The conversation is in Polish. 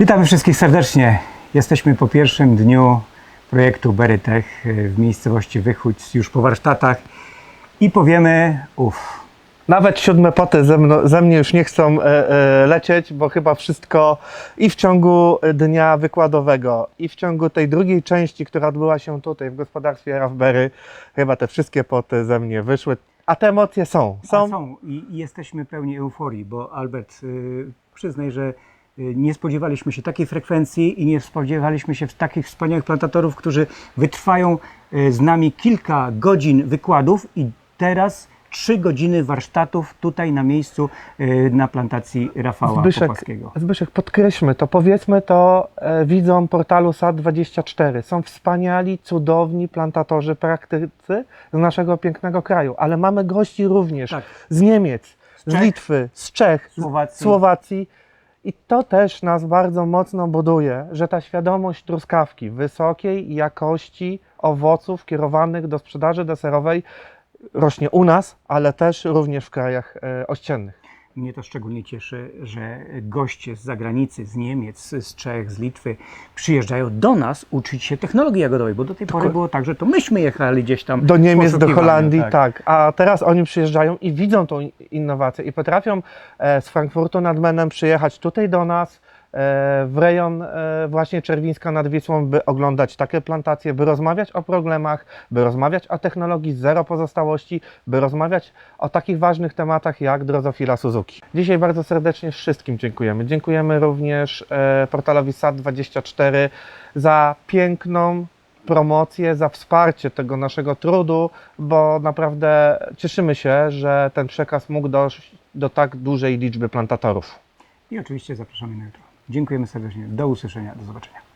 Witamy wszystkich serdecznie. Jesteśmy po pierwszym dniu projektu Berytech e, w miejscowości Wychódź, już po warsztatach i powiemy, uff, Nawet siódme poty ze, mno, ze mnie już nie chcą e, e, lecieć, bo chyba wszystko i w ciągu dnia wykładowego, i w ciągu tej drugiej części, która odbyła się tutaj w gospodarstwie Raspberry, chyba te wszystkie poty ze mnie wyszły. A te emocje są. są, Są. i, i jesteśmy pełni euforii, bo Albert, y, przyznaj, że y, nie spodziewaliśmy się takiej frekwencji i nie spodziewaliśmy się takich wspaniałych plantatorów, którzy wytrwają y, z nami kilka godzin wykładów i teraz trzy godziny warsztatów tutaj na miejscu y, na plantacji Rafała Zbyszek. Zbyszek, podkreślmy to, powiedzmy to e, widzom portalu SAD24. Są wspaniali, cudowni plantatorzy, praktycy z naszego pięknego kraju, ale mamy gości również Tak. z Niemiec, z, Czech, Litwy, z Czech, Słowacji. z Słowacji. I to też nas bardzo mocno buduje, że ta świadomość truskawki, wysokiej jakości owoców kierowanych do sprzedaży deserowej rośnie u nas, ale też również w krajach e, ościennych. Mnie to szczególnie cieszy, że goście z zagranicy, z Niemiec, z Czech, z Litwy przyjeżdżają do nas uczyć się technologii jagodowej, bo do tej pory było tak, że to myśmy jechali gdzieś tam do Niemiec, do Holandii, tak. A teraz oni przyjeżdżają i widzą tą in- innowację i potrafią e, z Frankfurtu nad Menem przyjechać tutaj do nas w rejon e, właśnie Czerwińska nad Wisłą, by oglądać takie plantacje, by rozmawiać o problemach, by rozmawiać o technologii zero pozostałości, by rozmawiać o takich ważnych tematach jak drozofila Suzuki. Dzisiaj bardzo serdecznie wszystkim dziękujemy. Dziękujemy również e, portalowi SAT24 za piękną promocję, za wsparcie tego naszego trudu, bo naprawdę cieszymy się, że ten przekaz mógł dojść do tak dużej liczby plantatorów. I oczywiście zapraszamy na jutro. Dziękujemy serdecznie. Do usłyszenia. Do zobaczenia.